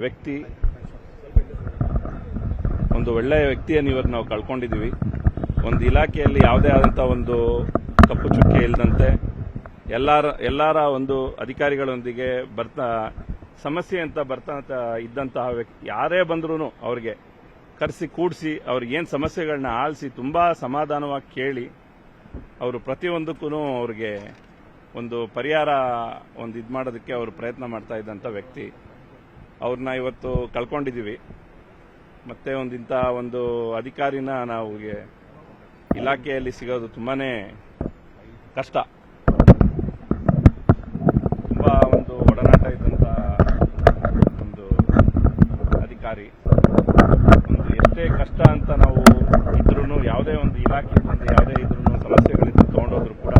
ವ್ಯಕ್ತಿ, ಒಂದು ಒಳ್ಳೆಯ ವ್ಯಕ್ತಿಯನ್ನು ಇವತ್ತು ನಾವು ಕಳ್ಕೊಂಡಿದ್ದೀವಿ. ಒಂದು ಇಲಾಖೆಯಲ್ಲಿ ಯಾವುದೇ ಆದಂಥ ಒಂದು ಕಪ್ಪು ಚುಕ್ಕೆ ಇಲ್ಲದಂತೆ ಎಲ್ಲರ ಎಲ್ಲರ ಒಂದು ಅಧಿಕಾರಿಗಳೊಂದಿಗೆ ಬರ್ತಾ, ಸಮಸ್ಯೆ ಅಂತ ಬರ್ತಾ ಇದ್ದಂತಹ ವ್ಯಕ್ತಿ, ಯಾರೇ ಬಂದ್ರೂ ಅವ್ರಿಗೆ ಕರೆಸಿ, ಕೂಡಿಸಿ, ಅವ್ರಿಗೆ ಏನು ಸಮಸ್ಯೆಗಳನ್ನ ಆಲಿಸಿ ತುಂಬಾ ಸಮಾಧಾನವಾಗಿ ಕೇಳಿ, ಅವರು ಪ್ರತಿಯೊಂದಕ್ಕೂ ಅವ್ರಿಗೆ ಒಂದು ಪರಿಹಾರ, ಒಂದು ಇದು ಮಾಡೋದಕ್ಕೆ ಅವರು ಪ್ರಯತ್ನ ಮಾಡ್ತಾ ಇದ್ದಂಥ ವ್ಯಕ್ತಿ. ಅವ್ರನ್ನ ಇವತ್ತು ಕಳ್ಕೊಂಡಿದ್ದೀವಿ ಮತ್ತೆ ಒಂದು ಇಂಥ ಒಂದು ಅಧಿಕಾರಿನ ನಾವು ಇಲಾಖೆಯಲ್ಲಿ ಸಿಗೋದು ತುಂಬಾನೇ ಕಷ್ಟ. ತುಂಬ ಒಂದು ಒಡನಾಟ ಇದ್ದಂಥ ಒಂದು ಅಧಿಕಾರಿ. ಒಂದು ಎಷ್ಟೇ ಕಷ್ಟ ಅಂತ ನಾವು ಇದ್ರೂ ಯಾವುದೇ ಒಂದು ಇಲಾಖೆ ಒಂದು ಯಾವುದೇ ಇದ್ರೂ ಸಮಸ್ಯೆಗಳಿದ್ದು ತಗೊಂಡೋದ್ರು ಕೂಡ,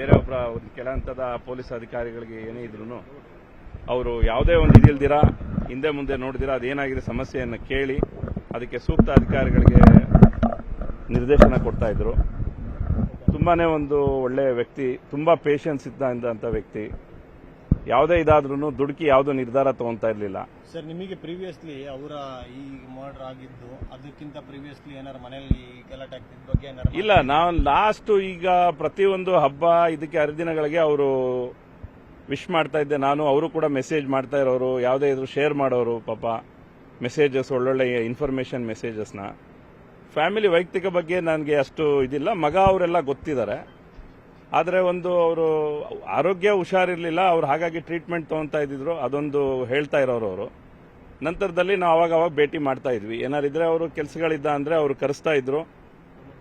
ಬೇರೆ ಒಬ್ಬರ ಒಂದು ಕೆಲ ಹಂತದ ಪೊಲೀಸ್ ಅಧಿಕಾರಿಗಳಿಗೆ ಏನೇ ಇದ್ರೂ ಅವರು ಯಾವುದೇ ಒಂದು ಇದಿಲ್ದಿರ ಹಿಂದೆ ಮುಂದೆ ನೋಡಿದಿರ ಅದೇನಾಗಿದೆ ಸಮಸ್ಯೆಯನ್ನು ಕೇಳಿ ಅದಕ್ಕೆ ಸೂಕ್ತ ಅಧಿಕಾರಿಗಳಿಗೆ ನಿರ್ದೇಶನ ಕೊಡ್ತಾ ಇದ್ರು. ತುಂಬಾನೇ ಒಂದು ಒಳ್ಳೆಯ ವ್ಯಕ್ತಿ ತುಂಬಾ ಪೇಷನ್ಸ್ ಇದ್ದಂತ ವ್ಯಕ್ತಿ. ಯಾವುದೇ ಇದಾದ್ರೂ ದುಡುಕಿ ಯಾವುದು ನಿರ್ಧಾರ ತಗೊಂತಾ ಇರಲಿಲ್ಲ. ಸರ್ ನಿಮಗೆ ಪ್ರೀವಿಯಸ್ಲಿ ಅವರ ಈ ಮರ್ಡರ್ ಆಗಿದ್ದು ಅದಕ್ಕಿಂತ ಪ್ರೀವಿಯಸ್ಲಿ ಏನಾರು ಮನೆಯಲ್ಲಿ ಗಲಾಟೆ ಬಗ್ಗೆ ಏನಾರು ಇಲ್ಲ ನಾವು ಲಾಸ್ಟ್ ಈಗ ಪ್ರತಿಯೊಂದು ಹಬ್ಬ ಇದಕ್ಕೆ ಹರಿದಿನಗಳಿಗೆ ಅವರು ವಿಶ್ ಮಾಡ್ತಾ ಇದ್ದೆ. ನಾನು, ಅವರು ಕೂಡ ಮೆಸೇಜ್ ಮಾಡ್ತಾ ಇರೋರು, ಯಾವುದೇ ಇದ್ರು ಶೇರ್ ಮಾಡೋರು, ಪಾಪ ಮೆಸೇಜಸ್, ಒಳ್ಳೊಳ್ಳೆ ಇನ್ಫಾರ್ಮೇಶನ್ ಮೆಸೇಜಸ್ನ ಫ್ಯಾಮಿಲಿ ವೈಯಕ್ತಿಕ ಬಗ್ಗೆ ನನಗೆ ಅಷ್ಟು ಇದಿಲ್ಲ. ಮಗ ಅವರೆಲ್ಲ ಗೊತ್ತಿದ್ದಾರೆ. ಆದರೆ ಒಂದು ಅವರು ಆರೋಗ್ಯ ಹುಷಾರಿರಲಿಲ್ಲ, ಅವ್ರು ಹಾಗಾಗಿ ಟ್ರೀಟ್ಮೆಂಟ್ ತಗೊತಾ ಇದ್ದಿದ್ರು, ಅದೊಂದು ಹೇಳ್ತಾ ಇರೋರು ಅವರು. ನಂತರದಲ್ಲಿ ನಾವು ಅವಾಗ ಅವಾಗ ಭೇಟಿ ಮಾಡ್ತಾ ಇದ್ವಿ. ಏನಾರಿದ್ರೆ ಅವರು ಕೆಲಸಗಳಿದ್ದ ಅಂದರೆ ಅವರು ಕರೆಸ್ತಾ ಇದ್ರು.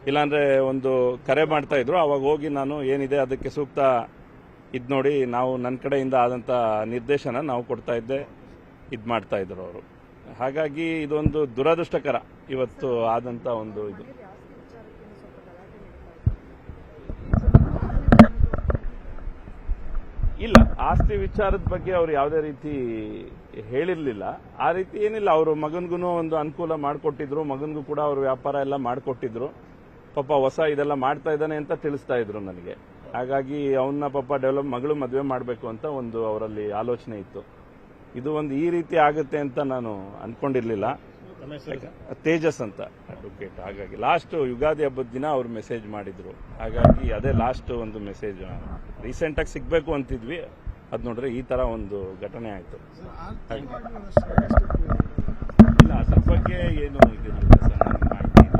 ಇಲ್ಲಾಂದ್ರೆ ಒಂದು ಕರೆ ಮಾಡ್ತಾ ಇದ್ರು. ಅವಾಗ ಹೋಗಿ ನಾನು ಏನಿದೆ, ಅದಕ್ಕೆ ಸೂಕ್ತ ಇದ್ ನೋಡಿ ನಾವು ನನ್ನ ಕಡೆಯಿಂದ ಆದಂಥ ನಿರ್ದೇಶನ ನಾವು ಕೊಡ್ತಾ ಇದ್ದೆ, ಇದು ಮಾಡ್ತಾ ಇದ್ರು ಅವರು. ಹಾಗಾಗಿ ಇದೊಂದು ದುರದೃಷ್ಟಕರ ಇವತ್ತು ಆದಂಥ ಒಂದು ಇದು. ಇಲ್ಲ, ಆಸ್ತಿ ವಿಚಾರದ ಬಗ್ಗೆ ಅವ್ರು ಯಾವುದೇ ರೀತಿ ಹೇಳಿರಲಿಲ್ಲ. ಆ ರೀತಿ ಏನಿಲ್ಲ, ಅವರು ಮಗನಿಗೂ ಒಂದು ಅನುಕೂಲ ಮಾಡಿಕೊಟ್ಟಿದ್ರು, ಮಗನಿಗೂ ಕೂಡ ಅವರು ವ್ಯಾಪಾರ ಎಲ್ಲ ಮಾಡಿಕೊಟ್ಟಿದ್ರು. ಪಾಪ ಹೊಸ ಇದೆಲ್ಲ ಮಾಡ್ತಾ ಇದ್ದಾನೆ ಅಂತ ತಿಳಿಸ್ತಾ ಇದ್ರು ನನಗೆ. ಹಾಗಾಗಿ ಅವನ್ನ ಪಾಪ ಡೆವಲಪ್ ಮಗಳು ಮದುವೆ ಮಾಡಬೇಕು ಅಂತ ಒಂದು ಅವರಲ್ಲಿ ಆಲೋಚನೆ ಇತ್ತು. ಇದು ಒಂದು ಈ ರೀತಿ ಆಗುತ್ತೆ ಅಂತ ನಾನು ಅನ್ಕೊಂಡಿರ್ಲಿಲ್ಲ. ತೇಜಸ್ ಅಂತ ಅಡ್ವೊಕೇಟ್ ಹಾಗಾಗಿ ಲಾಸ್ಟ್ ಯುಗಾದಿ ಹಬ್ಬದ ದಿನ ಅವ್ರು ಮೆಸೇಜ್ ಮಾಡಿದ್ರು. ಹಾಗಾಗಿ ಅದೇ ಲಾಸ್ಟ್ ಒಂದು ಮೆಸೇಜ್ ರೀಸೆಂಟ್ ಆಗಿ ಸಿಗ್ಬೇಕು ಅಂತಿದ್ವಿ. ಅದ್ ನೋಡ್ರೆ ಈ ತರ ಒಂದು ಘಟನೆ ಆಯ್ತು ಇಲ್ಲ ಅದ್ರ ಬಗ್ಗೆ ಏನು ಇದಿಲ್ಲ ಸರ್ ನನಗೆ ಮಾಹಿತಿ ಇಲ್ಲ